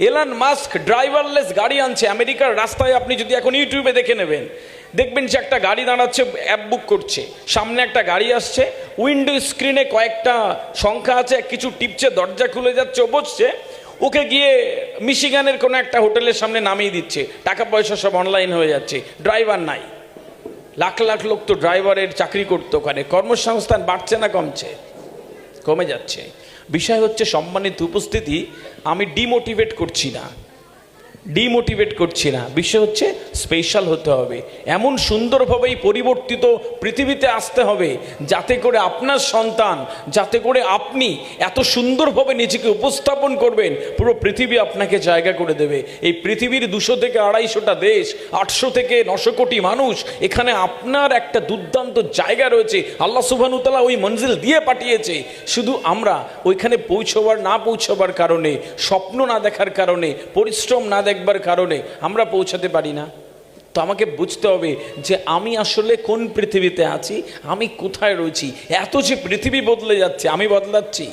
এলান mask driverless গাড়ি আনছে, আমেরিকার রাস্তায় আপনি যদি এখন ইউটিউবে দেখে নেবেন, দেখবেন যে একটা গাড়ি দাঁড়াচ্ছে অ্যাপ বুক করছে। সামনে একটা গাড়ি আসছে উইন্ডো স্ক্রিনে কয়েকটা সংখ্যা আছে, কিছু টিপছে, দরজা খুলে যাচ্ছে, ও বসছে, ওকে গিয়ে মিশিগানের কোনো একটা হোটেলের সামনে নামিয়ে দিচ্ছে। টাকা পয়সা সব অনলাইন হয়ে যাচ্ছে ড্রাইভার নাই। লাখ লাখ লোক তো ড্রাইভারের চাকরি করতো ওখানে, কর্মসংস্থান বাড়ছে না কমছে? কমে যাচ্ছে। বিষয় হচ্ছে সম্মানিত উপস্থিতি আমি ডিমোটিভেট করছি না। ডিমোটিভেট করছি না। বিষয় হচ্ছে স্পেশাল হতে হবে। এমন সুন্দরভাবেই পরিবর্তিত পৃথিবীতে আসতে হবে, যাতে করে আপনার সন্তান, যাতে করে আপনি এত সুন্দরভাবে নিজেকে উপস্থাপন করবেন, পুরো পৃথিবী আপনাকে জায়গা করে দেবে। এই পৃথিবীর দুশো থেকে আড়াইশোটা দেশ, আটশো থেকে নশো কোটি মানুষ, এখানে আপনার একটা দুর্দান্ত জায়গা রয়েছে। আল্লাহ সুবানুতালা ওই মঞ্জিল দিয়ে পাঠিয়েছে। শুধু আমরা ওইখানে পৌঁছবার না পৌঁছবার কারণে, স্বপ্ন না দেখার কারণে, পরিশ্রম না দেখবার কারণে আমরা পৌঁছাতে পারি না। তো আমাকে বুঝতে হবে যে আমি আসলে কোন পৃথিবীতে আছি, আমি কোথায় রয়েছি, এত যে পৃথিবী বদলে যাচ্ছে, আমি বদলাচ্ছি।